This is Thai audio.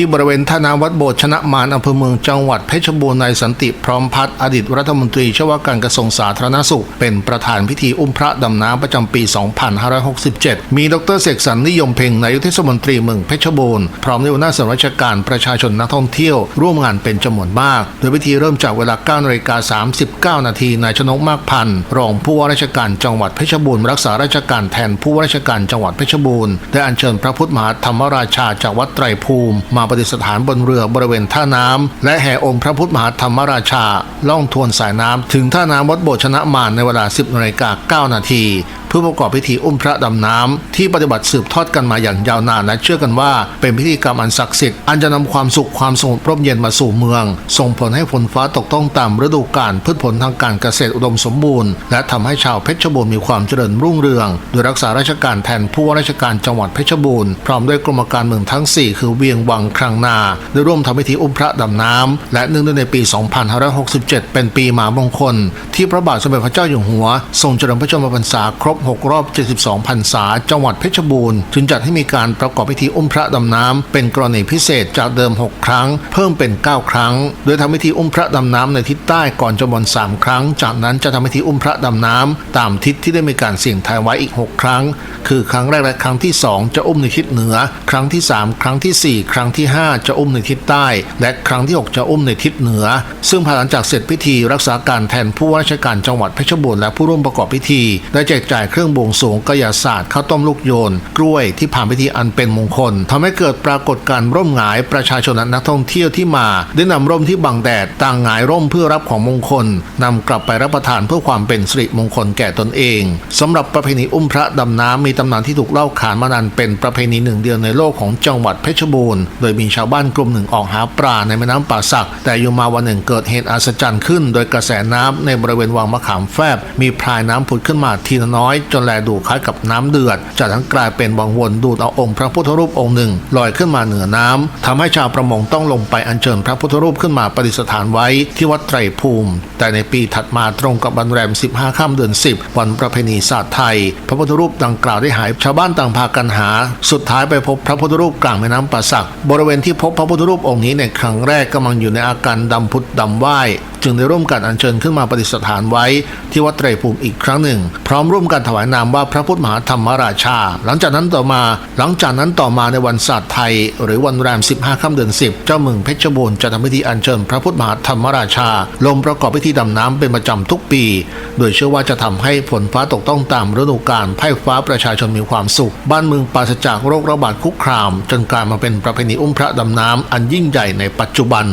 ที่บริเวณท่าน้ำวัดโบสถ์ชนะมารอำเภอเมืองจังหวัดเพชรบูรณ์นายสันติพร้อมพัฒน์อดีตรัฐมนตรีช่วยว่าการกระทรวงสาธารณสุข เป็นประธานพิธีอุ้มพระดำน้ำประจำปี 2567 มีดรเสกสรรนิยมเพ่งนายกเทศมนตรีเมืองเพชรบูรณ์พร้อมด้วยหัวหน้าส่วนราชการประชาชนนักท่องเที่ยว ร่วมงานเป็นจำนวนมาก โดยพิธีเริ่มจากเวลา9นาฬิกา39 นาทีนายชนกมากพันธ์รองผู้ว่าราชการจังหวัดเพชรบูรณ์รักษาราชการแทนผู้ว่าราชการจังหวัดเพชรบูรณ์ได้อัญเชิญพระพุทธมหาธรรมราชาจากวัดไตรภูมิมาประดิษฐานบนเรือบริเวณท่าน้ำและแห่องค์พระพุทธมหาธรรมราชา ล่องทวนสายน้ำถึงท่าน้ำวัดโบสถ์ชนะมานในเวลา 10นาฬิกา9นาทีเพื่อประกอบพิธีอุ้มพระดำน้ำที่ปฏิบัติสืบทอดกันมาอย่างยาวนานและเชื่อกันว่า เป็นพิธีกรรมอันศักดิ์สิทธิ์อันจะนำความสุขความสงบร่มเย็นมาสู่เมือง ส่งผลให้ฝนฟ้าตกต้องตามฤดูกาลพืชผลทางการเกษตรอุดมสมบูรณ์ และทำให้ชาวเพชรบูรณ์มีความเจริญรุ่งเรือง โดยรักษาราชการแทนผู้ว่าราชการจังหวัดเพชรบูรณ์พร้อมด้วยกรมการเมืองทั้ง 4 คือเวียงวังครังนาได้ร่วมทำพิธีอุ้มพระดำน้ำและเนื่องด้วยในปี 2567 เป็นปีหมามงคล ที่พระบาทสมเด็จพระเจ้าอยู่หัวทรงเจริญพระชนมพรรษาครบ6 รอบ 72พรรษา จังหวัดเพชรบูรณ์จึงจัดให้มีการประกอบพิธีอุ้มพระดำน้ำเป็นกรณีพิเศษจากเดิม 6 ครั้ง เพิ่มเป็น 9 ครั้ง โดยทำพิธีอุ้มพระดำน้ำในทิศใต้ก่อนจำนวน3ครั้ง จากนั้นจะทำพิธีอุ้มพระดำน้ำตามทิศที่ได้มีการเสี่ยงทายไว้อีก 6 ครั้ง คือครั้งแรกและครั้งที่ 2 จะอุ้มในทิศเหนือ ครั้งที่ 3 ครั้งทีสี่4 ครั้งที่ 5 จะอุ้มในทิศใต้ และครั้งที่ 6 จะอุ้มในทิศเหนือ ซึ่งภายหลังจากเสร็จพิธีรักษาการแทนผู้ว่าราชการจังหวัดเพชรบูรณ์และผู้ร่วมประกอบพิธีได้แจกจ่ายเครื่องบวงสรวงกายศาสตร์ข้าวต้มลูกโยน กล้วยที่ผ่านพิธีอันเป็นมงคลทำให้เกิดปรากฏการณ์ร่มหงายประชาชนและนักท่องเที่ยวที่มา ได้นำร่มที่บังแดดต่างหงายร่มเพื่อรับของมงคลนำกลับไปรับประทานเพื่อความเป็นสิริมงคลแก่ตนเองสำหรับประเพณีอุ้มพระดำน้ำมีตำนานที่ถูกเล่าขานมานานเป็นประเพณีหนึ่งเดียวในโลกของจังหวัดเพชรบูรณ์โดยมีชาวบ้านกลุ่มหนึ่งออกหาปลาในแม่น้ำป่าสัก แต่อยู่มาวันหนึ่งเกิดเหตุอัศจรรย์ขึ้น โดยกระแสน้ำในบริเวณวังมะขามแฟบมีพรายน้ำผุดขึ้นมาทีละน้อยจนแลดูคล้ายกับน้ำเดือดจากนั้นกลายเป็นวังวนดูดเอาองค์พระพุทธรูปองค์หนึ่งลอยขึ้นมาเหนือน้ำทำให้ชาวประมงต้องลงไปอัญเชิญพระพุทธรูปขึ้นมาประดิษฐานไว้ที่วัดไตรภูมิ แต่ในปีถัดมาตรงกับวันแรม 15 ค่ำเดือน 10 วันประเพณีศาสตร์ไทย พระพุทธรูปดังกล่าวได้หายชาวบ้านต่างพากันหา สุดท้ายไปพบพระพุทธรูปกลางแม่น้ำป่าสัก บริเวณที่พบพระพุทธรูปองค์นี้ในครั้งแรกกำลังอยู่ในอาการดำพุดดำว่ายจึงได้ร่วมกันอัญเชิญขึ้นมาประดิษฐานไว้ที่วัดไตรภูมิอีกครั้งหนึ่ง พร้อมร่วมกันถวายนามว่าพระพุทธมหาธรรมราชา หลังจากนั้นต่อมา หลังจากนั้นต่อมาในวันศาสตร์ไทย หรือวันแรม 15ค่ำเดือน 10 เจ้าเมืองเพชรบูรณ์จะทำพิธีอัญเชิญพระพุทธมหาธรรมราชา ลงประกอบพิธีดำน้ำเป็นประจำทุกปี โดยเชื่อว่าจะทำให้ฝนฟ้าตกต้องตามฤดูกาลไพ่ฟ้าประชาชนมีความสุข บ้านเมืองปราศจากโรคระบาดคุกคาม จนกลายมาเป็นประเพณีอุ้มพระดำน้ำอันยิ่งใหญ่ในปัจจุบัน